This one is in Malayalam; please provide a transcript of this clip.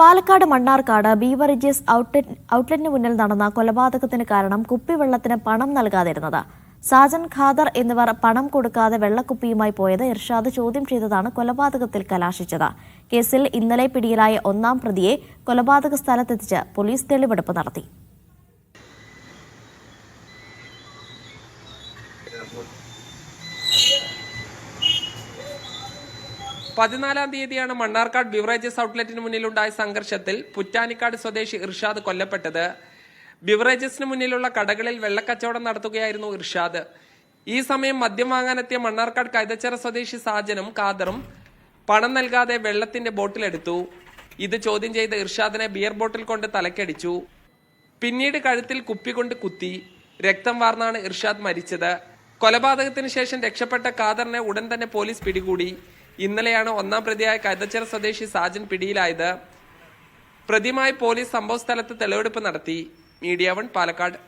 പാലക്കാട് മണ്ണാർക്കാട് ബീവറേജസ് ഔട്ട്ലെറ്റ് ഔട്ട്ലെറ്റിന് മുന്നിൽ നടന്ന കൊലപാതകത്തിന് കാരണം കുപ്പിവെള്ളത്തിന് പണം നൽകാതിരുന്നത്. സാജൻ ഖാദർ എന്നിവർ പണം കൊടുക്കാതെ വെള്ളക്കുപ്പിയുമായി പോയത് ഇർഷാദ് ചോദ്യം ചെയ്തതാണ് കൊലപാതകത്തിൽ കലാശിച്ചത്. കേസിൽ ഇന്നലെ പിടിയിലായ ഒന്നാം പ്രതിയെ കൊലപാതക സ്ഥലത്തെത്തിച്ച് പോലീസ് തെളിവെടുപ്പ് നടത്തി. പതിനാലാം തീയതിയാണ് മണ്ണാർക്കാട് ബിവറേജസ് ഔട്ട്ലെറ്റിന് മുന്നിലുണ്ടായ സംഘർഷത്തിൽ പുറ്റാനിക്കാട് സ്വദേശി ഇർഷാദ് കൊല്ലപ്പെട്ടത്. ബിവറേജസിന് മുന്നിലുള്ള കടകളിൽ വെള്ളക്കച്ചവടം നടത്തുകയായിരുന്നു ഇർഷാദ്. ഈ സമയം മദ്യം വാങ്ങാനെത്തിയ മണ്ണാർക്കാട് കൈതച്ചിറ സ്വദേശി സാജനും കാദറും പണം നൽകാതെ വെള്ളത്തിന്റെ ബോട്ടിൽ എടുത്തു ഇത് ചോദ്യം ചെയ്ത ഇർഷാദിനെ ബിയർ ബോട്ടിൽ കൊണ്ട് തലക്കടിച്ചു. പിന്നീട് കഴുത്തിൽ കുപ്പി കൊണ്ട് കുത്തി. രക്തം വാർന്നാണ് ഇർഷാദ് മരിച്ചത്. കൊലപാതകത്തിന് ശേഷം രക്ഷപ്പെട്ട കാദറിനെ ഉടൻ തന്നെ പോലീസ് പിടികൂടി. ഇന്നലെയാണ് ഒന്നാം പ്രതിയായ കൈതച്ചിറ സ്വദേശി സാജൻ പിടിയിലായത്. പ്രതിയുമായി പോലീസ് സംഭവ സ്ഥലത്ത് തെളിവെടുപ്പ് നടത്തി. Media One Palakkad.